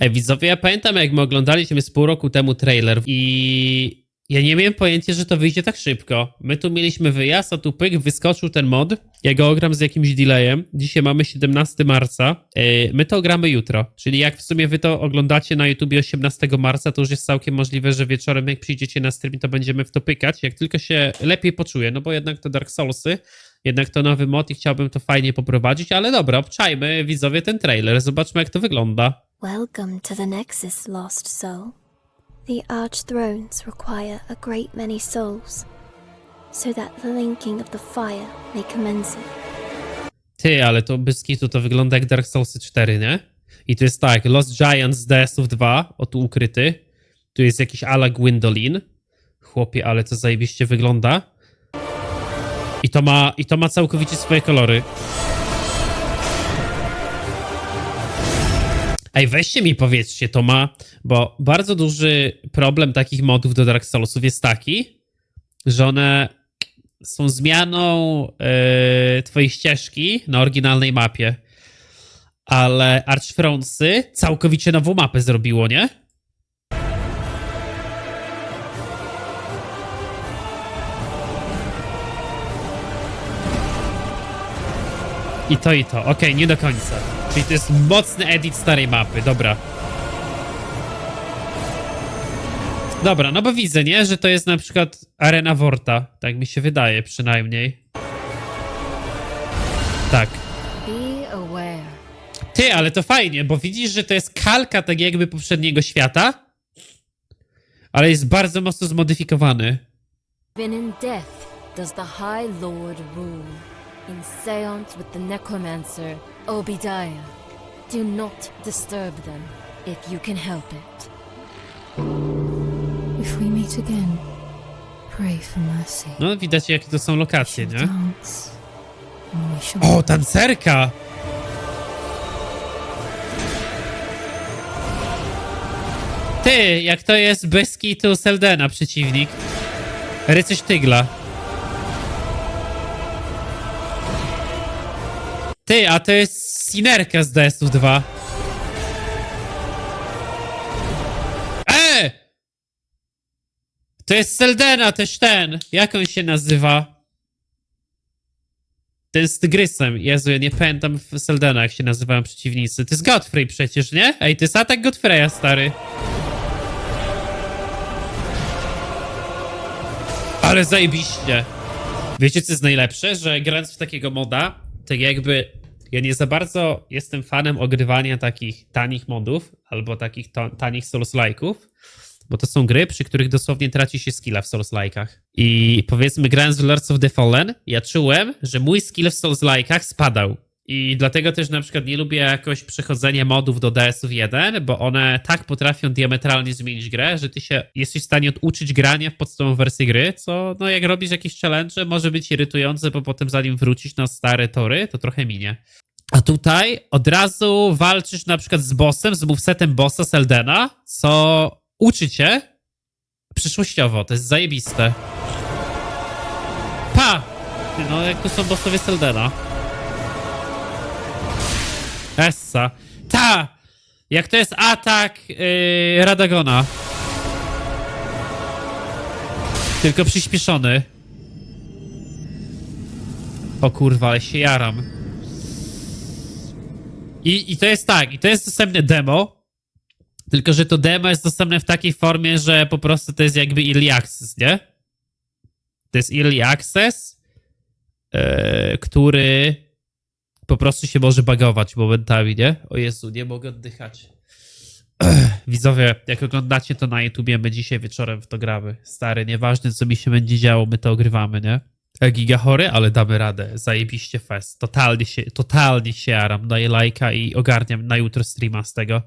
Ej, widzowie, ja pamiętam jak my oglądaliśmy z pół roku temu trailer i ja nie miałem pojęcia, że to wyjdzie tak szybko. My tu mieliśmy wyjazd, a tu pyk, wyskoczył ten mod. Ja go ogram z jakimś delayem. Dzisiaj mamy 17 marca. My to ogramy jutro. Czyli jak w sumie wy to oglądacie na YouTubie 18 marca, to już jest całkiem możliwe, że wieczorem jak przyjdziecie na stream, to będziemy w to pykać. Jak tylko się lepiej poczuję, no bo jednak to Dark Soulsy, jednak to nowy mod i chciałbym to fajnie poprowadzić, ale dobra, obczajmy widzowie ten trailer, zobaczmy jak to wygląda. Welcome to the Nexus, lost soul. The Arch Thrones require a great many souls, so that the linking of the fire may commence. Ty, ale to bez kitu to wygląda jak Dark Souls 4, nie? I tu jest tak, Lost Giants z DS-ów 2, o tu ukryty. Tu jest jakiś ala Gwendolyn. Chłopie, ale to zajebiście wygląda. I to ma, i to ma całkowicie swoje kolory. Ej, weźcie mi powiedzcie, to ma, bo bardzo duży problem takich modów do Dark Soulsów jest taki, że one są zmianą e, twojej ścieżki na oryginalnej mapie. Ale Archfrontsy całkowicie nową mapę zrobiło, nie? I to, i to. Okej, nie do końca. Czyli to jest mocny edit starej mapy, dobra. Dobra, no bo widzę, nie? Że to jest na przykład Arena Vorta. Tak mi się wydaje przynajmniej. Tak. Ty, ale to fajnie, bo widzisz, że to jest kalka tak jakby poprzedniego świata, ale jest bardzo mocno zmodyfikowany. Even in death does the High Lord rule. In seance with the necromancer, Obadiah. Do not disturb them if you can help it. If we meet again, pray for mercy. No, widać jakie to są lokacje, nie? dance, and we shall O, tancerka! Ty, jak to jest bez kitu Seldena przeciwnik. Rycerz Tygla. Ty, a to jest Sinerka z DS-ów 2. E! To jest Seldena też ten. Jak on się nazywa? Ten z tygrysem. Jezu, ja nie pamiętam w Seldena, jak się nazywają przeciwnicy. To jest Godfrey przecież, nie? Ej, to jest atak Godfreya, stary. Ale zajebiście. Wiecie, co jest najlepsze? Że grając w takiego moda, tak jakby ja nie za bardzo jestem fanem ogrywania takich tanich modów albo takich tanich Souls-like'ów, bo to są gry, przy których dosłownie traci się skilla w Souls-like'ach. I powiedzmy, grając w Lords of the Fallen, ja czułem, że mój skill w Souls-like'ach spadał. I dlatego też na przykład nie lubię jakoś przechodzenia modów do DS-ów 1, bo one tak potrafią diametralnie zmienić grę, że ty się jesteś w stanie oduczyć grania w podstawową wersję gry, co no jak robisz jakieś challenge może być irytujące, bo potem zanim wrócisz na stare tory, to trochę minie. A tutaj od razu walczysz na przykład z bossem, z movesetem bossa Seldena, co uczy cię przyszłościowo, to jest zajebiste. Pa! No jak tu są bossowie Seldena. Essa. Ta! Jak to jest atak yy, Radagona. Tylko przyspieszony. O kurwa, ale się jaram. I, I to jest tak, i to jest dostępne demo. Tylko, że to demo jest dostępne w takiej formie, że po prostu to jest jakby early access, nie? To jest early access, yy, który po prostu się może bagować momentami, nie? O Jezu, nie mogę oddychać. Widzowie, jak oglądacie to na YouTubie, my dzisiaj wieczorem w to gramy. Stary, nieważne co mi się będzie działo, my to ogrywamy, nie? E, Giga chory, ale damy radę. Zajebiście fest. Totalnie się, totalnie się jaram. Daję lajka i ogarniam na jutro streama z tego.